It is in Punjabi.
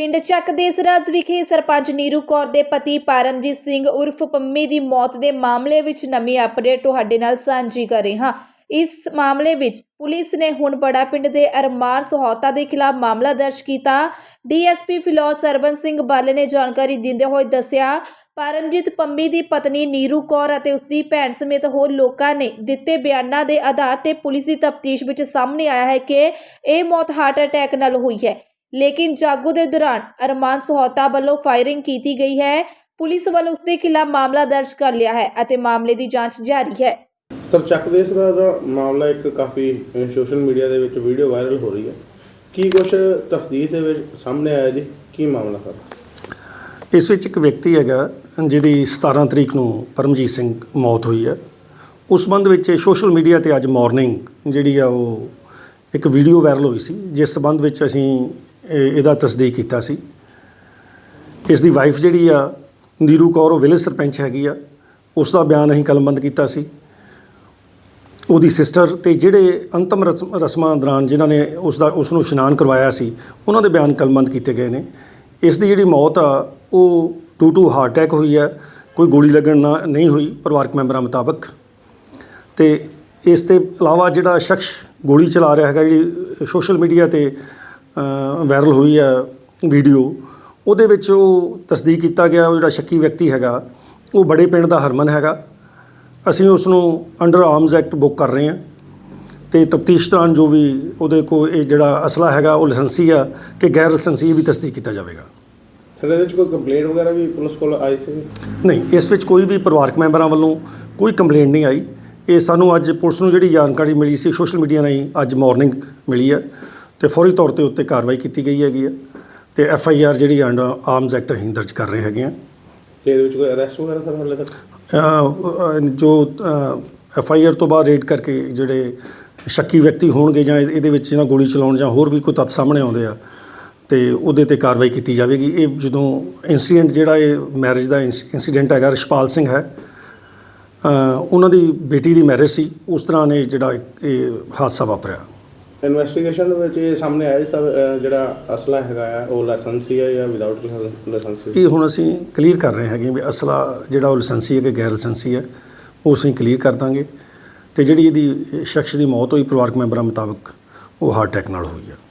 ਪਿੰਡ ਚੱਕ ਦੇਸਰਾਜ ਵਿਖੇ ਸਰਪੰਚ ਨੀਰੂ ਕੌਰ ਦੇ ਪਤੀ ਪਰਮਜੀਤ ਸਿੰਘ ਉਰਫ ਪੰਮੀ ਦੀ ਮੌਤ ਦੇ ਮਾਮਲੇ ਵਿੱਚ ਨਵੀਂ ਅਪਡੇਟ ਤੁਹਾਡੇ ਨਾਲ ਸਾਂਝੀ ਕਰ ਰਹੇ ਹਾਂ। ਇਸ ਮਾਮਲੇ ਵਿੱਚ ਪੁਲਿਸ ਨੇ ਹੁਣ ਬੜਾ ਪਿੰਡ ਦੇ ਅਰਮਾਨ ਸਹੌਤਾ ਦੇ ਖਿਲਾਫ ਮਾਮਲਾ ਦਰਜ ਕੀਤਾ। ਡੀਐਸਪੀ ਫਿਲੌਰ ਸਰਬਨ ਸਿੰਘ ਬਾਲੇ ਨੇ ਜਾਣਕਾਰੀ ਦਿੰਦੇ ਹੋਏ ਦੱਸਿਆ, ਪਰਮਜੀਤ ਪੰਮੀ ਦੀ ਪਤਨੀ ਨੀਰੂ ਕੌਰ ਅਤੇ ਉਸ ਦੀ ਭੈਣ ਸਮੇਤ ਹੋਰ ਲੋਕਾਂ ਨੇ ਦਿੱਤੇ ਬਿਆਨਾਂ ਦੇ ਆਧਾਰ ਤੇ ਪੁਲਿਸ ਦੀ ਤਫਤੀਸ਼ ਵਿੱਚ ਸਾਹਮਣੇ ਆਇਆ ਹੈ ਕਿ ਇਹ ਮੌਤ ਹਾਰਟ ਅਟੈਕ ਨਾਲ ਹੋਈ ਹੈ। ਲੇਕਿਨ ਜਾਗੋ ਦੇ ਦੌਰਾਨ ਅਰਮਾਨ ਸਹੌਤਾ ਵੱਲੋਂ ਫਾਇਰਿੰਗ ਕੀਤੀ ਗਈ ਹੈ। ਪੁਲਿਸ ਵੱਲੋਂ ਉਸ ਦੇ ਖਿਲਾਫ ਮਾਮਲਾ ਦਰਜ ਕਰ ਲਿਆ ਹੈ ਅਤੇ ਮਾਮਲੇ ਦੀ ਜਾਂਚ ਜਾਰੀ ਹੈ। ਸਰ ਚੱਕ ਦੇਸਰਾ ਦਾ ਮਾਮਲਾ ਇੱਕ ਕਾਫੀ ਸੋਸ਼ਲ ਮੀਡੀਆ ਦੇ ਵਿੱਚ ਵੀਡੀਓ ਵਾਇਰਲ ਹੋ ਰਹੀ ਹੈ। ਕੀ ਕੁਝ ਤਫਤੀਸ਼ ਦੇ ਵਿੱਚ ਸਾਹਮਣੇ ਆਇਆ ਜੀ? ਕੀ ਮਾਮਲਾ ਸਰ? ਇਸ ਵਿੱਚ ਇੱਕ ਵਿਅਕਤੀ ਹੈਗਾ ਜਿਹਦੀ 17 ਤਰੀਕ ਨੂੰ ਪਰਮਜੀਤ ਸਿੰਘ ਮੌਤ ਹੋਈ ਹੈ। ਉਸ ਸੰਬੰਧ ਵਿੱਚ ਸੋਸ਼ਲ ਮੀਡੀਆ ਤੇ ਅੱਜ ਮਾਰਨਿੰਗ ਜਿਹੜੀ ਆ ਉਹ ਇੱਕ ਵੀਡੀਓ ਵਾਇਰਲ ਹੋਈ ਸੀ ਜਿਸ ਸੰਬੰਧ ਵਿੱਚ ਅਸੀਂ ਇਹਦਾ ਤਸਦੀਕ ਕੀਤਾ ਸੀ। ਇਸ ਦੀ ਵਾਈਫ ਜਿਹੜੀ ਆ, ਨੀਰੂ ਕੌਰ, ਉਹ ਵਿਲੇਜ ਸਰਪੰਚ ਹੈਗੀ ਆ। ਉਸ ਦਾ ਬਿਆਨ ਅਸੀਂ ਕਲਮਬੰਦ ਕੀਤਾ ਸੀ। ਉਹਦੀ ਸਿਸਟਰ ਤੇ ਜਿਹੜੇ ਅੰਤਮ ਰਸਮ- ਰਸਮਾਂ ਦੌਰਾਨ ਜਿਨ੍ਹਾਂ ਨੇ ਉਸ ਦਾ, ਉਸ ਨੂੰ ਇਸ਼ਨਾਨ ਕਰਵਾਇਆ ਸੀ, ਉਹਨਾਂ ਦੇ ਬਿਆਨ ਕਲਮਬੰਦ ਕੀਤੇ ਗਏ ਨੇ। ਇਸ ਦੀ ਜਿਹੜੀ ਮੌਤ ਆ, ਉਹ ਟੂ ਟੂ ਹਾਰਟ ਅਟੈਕ ਹੋਈ ਆ। ਕੋਈ ਗੋਲੀ ਲੱਗਣ ਨਾ, ਨਹੀਂ ਹੋਈ, ਪਰਿਵਾਰਕ ਮੈਂਬਰਾਂ ਮੁਤਾਬਕ। ਤੇ ਇਸ ਤੇ ਇਲਾਵਾ ਜਿਹੜਾ ਸ਼ਖਸ ਗੋਲੀ ਚਲਾ ਰਿਹਾ ਹੈਗਾ, ਜਿਹੜੀ ਸੋਸ਼ਲ ਮੀਡੀਆ ਤੇ ਵਾਇਰਲ ਹੋਈ ਹੈ ਵੀਡੀਓ ਉਹਦੇ ਵਿੱਚ ਉਹ ਤਸਦੀਕ ਕੀਤਾ ਗਿਆ ਉਹ ਜਿਹੜਾ ਸ਼ੱਕੀ ਵਿਅਕਤੀ ਹੈਗਾ ਉਹ ਬੜੇ ਪਿੰਡ ਦਾ ਹਰਮਨ ਹੈਗਾ। ਅਸੀਂ ਉਸ ਨੂੰ ਅੰਡਰ ਆਰਮਸ ਐਕਟ ਬੁੱਕ ਕਰ ਰਹੇ ਹਾਂ ਤੇ ਤਫਤੀਸ਼ ਦੌਰਾਨ ਜੋ ਵੀ ਉਹਦੇ ਕੋਲ ਇਹ ਜਿਹੜਾ ਅਸਲਾ ਹੈਗਾ ਉਹ ਲਾਇਸੈਂਸੀ ਆ ਕਿ ਗੈਰ ਲਾਇਸੈਂਸੀ ਵੀ ਤਸਦੀਕ ਕੀਤਾ ਜਾਵੇਗਾ। ਸਰ ਇਹਦੇ ਵਿੱਚ ਕੋਈ ਕੰਪਲੇਂਟ ਵਗੈਰਾ ਵੀ ਪੁਲਿਸ ਕੋਲ ਆਈ ਸੀ? ਨਹੀਂ ਇਸ ਵਿੱਚ ਕੋਈ ਵੀ ਪਰਿਵਾਰਕ ਮੈਂਬਰਾਂ ਵੱਲੋਂ ਕੋਈ ਕੰਪਲੇਂਟ ਨਹੀਂ ਆਈ। ਇਹ ਸਾਨੂੰ ਅੱਜ ਪੁਲਿਸ ਨੂੰ ਜਿਹੜੀ ਜਾਣਕਾਰੀ ਮਿਲੀ ਸੀ ਸੋਸ਼ਲ ਮੀਡੀਆ ਰਾਹੀਂ ਅੱਜ ਮਾਰਨਿੰਗ ਮਿਲੀ ਹੈ ਤੇ ਫੌਰੀ ਤੌਰ ਤੇ ਉੱਤੇ ਕਾਰਵਾਈ ਕੀਤੀ ਗਈ ਹੈਗੀ ਹੈ ਤੇ ਐਫ ਆਈ ਆਰ ਜਿਹੜੀ ਅੰਡਰ ਆਰਮਸ ਐਕਟ ਅਸੀਂ ਦਰਜ ਕਰ ਰਹੇ ਹੈਗੇ ਆ। ਤੇ ਇਹਦੇ ਵਿੱਚ ਕੋਈ ਅਰੈਸਟ ਵਗੈਰਾ ਸਰ ਹਾਲੇ ਤੱਕ? ਅ, ਜੋ ਐਫ ਆਈ ਆਰ ਤੋਂ ਬਾਅਦ ਰੇਡ ਕਰਕੇ ਜਿਹੜੇ ਸ਼ੱਕੀ ਵਿਅਕਤੀ ਹੋਣਗੇ ਜਾਂ ਇਹ- ਇਹਦੇ ਵਿੱਚ ਜਿਹਨਾਂ ਗੋਲੀ ਚਲਾਉਣ ਜਾਂ ਹੋਰ ਵੀ ਕੋਈ ਤੱਥ ਸਾਹਮਣੇ ਆਉਂਦੇ ਆ ਤੇ ਉਹਦੇ ਤੇ ਕਾਰਵਾਈ ਕੀਤੀ ਜਾਵੇਗੀ। ਇਹ ਜਦੋਂ ਇਨਸੀਡੈਂਟ ਜਿਹੜਾ ਇਹ ਮੈਰਿਜ ਦਾ ਇਨਸੀਡੈਂਟ ਹੈਗਾ ਰਿਸ਼ਪਾਲ ਸਿੰਘ ਹੈ ਉਹਨਾਂ ਦੀ ਬੇਟੀ ਦੀ ਮੈਰਿਜ ਸੀ। ਉਸ ਤਰ੍ਹਾਂ ਇਹ ਜਿਹੜਾ ਇਹ ਹਾਦਸਾ ਵਾਪਰਿਆ। ਇਨਵੈਸਟੀਗੇਸ਼ਨ ਦੇ ਵਿੱਚ ਇਹ ਸਾਹਮਣੇ ਆਇਆ ਸਰ ਜਿਹੜਾ ਅਸਲਾ ਹੈਗਾ ਆ, ਉਹ ਲਾਇਸੈਂਸੀ ਹੈ ਜਾਂ ਵਿਦਆਊਟ ਲਾਇਸੈਂਸੀ ਇਹ ਹੁਣ ਅਸੀਂ ਕਲੀਅਰ ਕਰ ਰਹੇ ਹੈਗੇ ਵੀ ਅਸਲਾ ਜਿਹੜਾ ਉਹ ਲਾਇਸੈਂਸੀ ਹੈ ਕਿ ਗੈਰ ਲਾਇਸੈਂਸੀ ਹੈ ਉਹ ਅਸੀਂ ਕਲੀਅਰ ਕਰ ਦਾਂਗੇ ਤੇ ਜਿਹੜੀ ਇਹਦੀ ਸ਼ਖਸ ਦੀ ਮੌਤ ਹੋਈ, ਪਰਿਵਾਰਕ ਮੈਂਬਰਾਂ ਮੁਤਾਬਕ ਉਹ ਹਾਰਟ ਅਟੈਕ ਨਾਲ ਹੋਈ ਹੈ